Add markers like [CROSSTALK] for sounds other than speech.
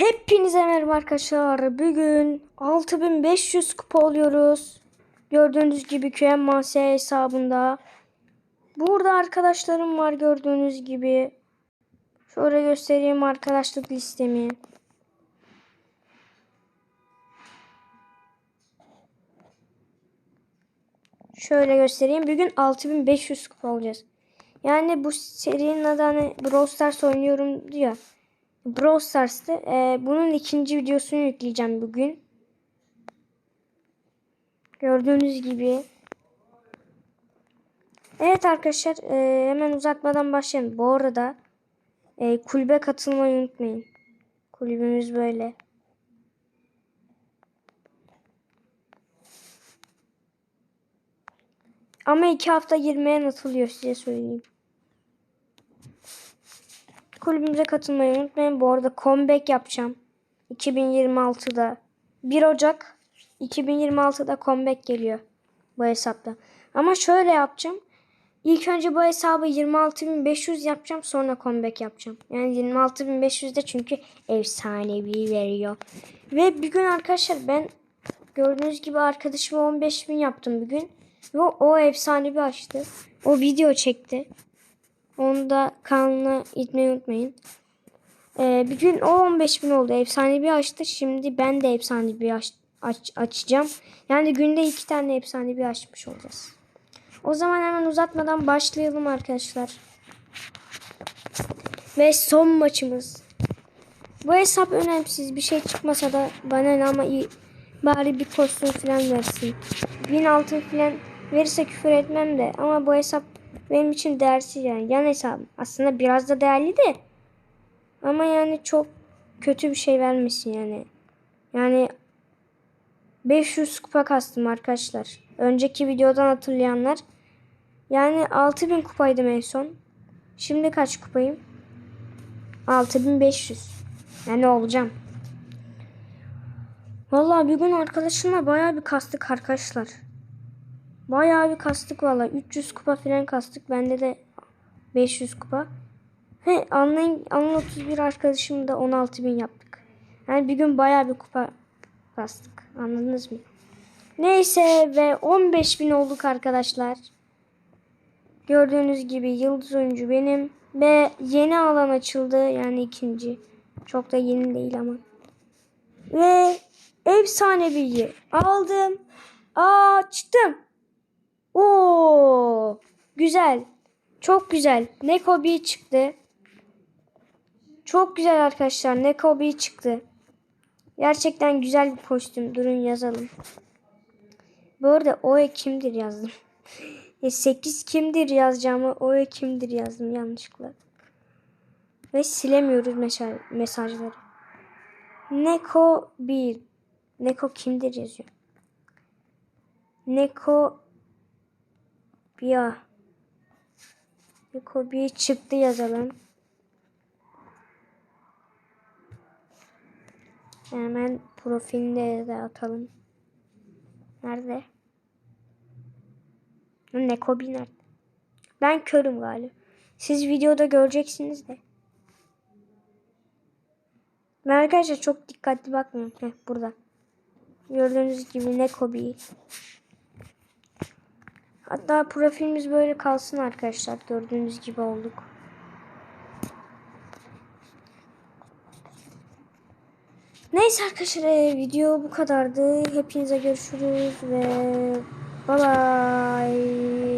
Hepinize merhaba arkadaşlar. Bugün 6500 kupa oluyoruz. Gördüğünüz gibi QMS hesabında. Burada arkadaşlarım var gördüğünüz gibi. Şöyle göstereyim arkadaşlık listemi. Şöyle göstereyim. Bugün 6500 kupa olacağız. Yani bu serinin adı hani Brawl Stars oynuyorum diyor. Brawl Stars'ta e, bunun ikinci videosunu yükleyeceğim bugün. Gördüğünüz gibi. Evet arkadaşlar e, hemen uzatmadan başlayalım. Bu arada e, kulübe katılmayı unutmayın. Kulübümüz böyle. Ama iki hafta girmeye atılıyor size söyleyeyim. Kulübümüze katılmayı unutmayın. Bu arada comeback yapacağım. 2026'da 1 Ocak 2026'da comeback geliyor bu hesapta. Ama şöyle yapacağım. İlk önce bu hesabı 26.500 yapacağım sonra comeback yapacağım. Yani 26.500'de çünkü efsanevi veriyor. Ve bir gün arkadaşlar ben gördüğünüz gibi arkadaşıma 15.000 yaptım bugün. Ve o efsanevi açtı. O video çekti. Onu da kanalına gitmeyi unutmayın. Ee, bir gün o 15 bin oldu. Efsane bir açtı. Şimdi ben de efsane bir aç, aç, açacağım. Yani günde iki tane efsane bir açmış olacağız. O zaman hemen uzatmadan başlayalım arkadaşlar. Ve son maçımız. Bu hesap önemsiz. Bir şey çıkmasa da bana ne ama iyi. Bari bir kostüm falan versin. Bin altın falan verirse küfür etmem de. Ama bu hesap benim için değersiz yani. Yan hesabım. Aslında biraz da değerli de. Ama yani çok kötü bir şey vermesin yani. Yani 500 kupa kastım arkadaşlar. Önceki videodan hatırlayanlar. Yani 6000 kupaydım en son. Şimdi kaç kupayım? 6500. Yani olacağım. Vallahi bir gün arkadaşımla bayağı bir kastık arkadaşlar. Bayağı bir kastık valla. 300 kupa falan kastık. Bende de 500 kupa. He anlayın anın 31 arkadaşım da 16 bin yaptık. Yani bir gün bayağı bir kupa kastık. Anladınız mı? Neyse ve 15 bin olduk arkadaşlar. Gördüğünüz gibi yıldız oyuncu benim. Ve yeni alan açıldı. Yani ikinci. Çok da yeni değil ama. Ve efsaneviyi aldım. Açtım. Oo, güzel. Çok güzel. Nekobi çıktı. Çok güzel arkadaşlar. Nekobi çıktı. Gerçekten güzel bir kostüm. Durun yazalım. Bu arada o kimdir yazdım. [LAUGHS] 8 kimdir yazacağımı o kimdir yazdım yanlışlıkla. Ve silemiyoruz mesaj mesajları. Neko 1. Neko kimdir yazıyor. Neko Bia. Neko bir çıktı yazalım. Hemen profilinde de atalım. Nerede? Nekobi nerede? Ben körüm galiba. Siz videoda göreceksiniz de. Ben arkadaşlar çok dikkatli bakmıyorum. Heh, burada. Gördüğünüz gibi Nekobi. Hatta profilimiz böyle kalsın arkadaşlar. Gördüğünüz gibi olduk. Neyse arkadaşlar video bu kadardı. Hepinize görüşürüz ve bye bye.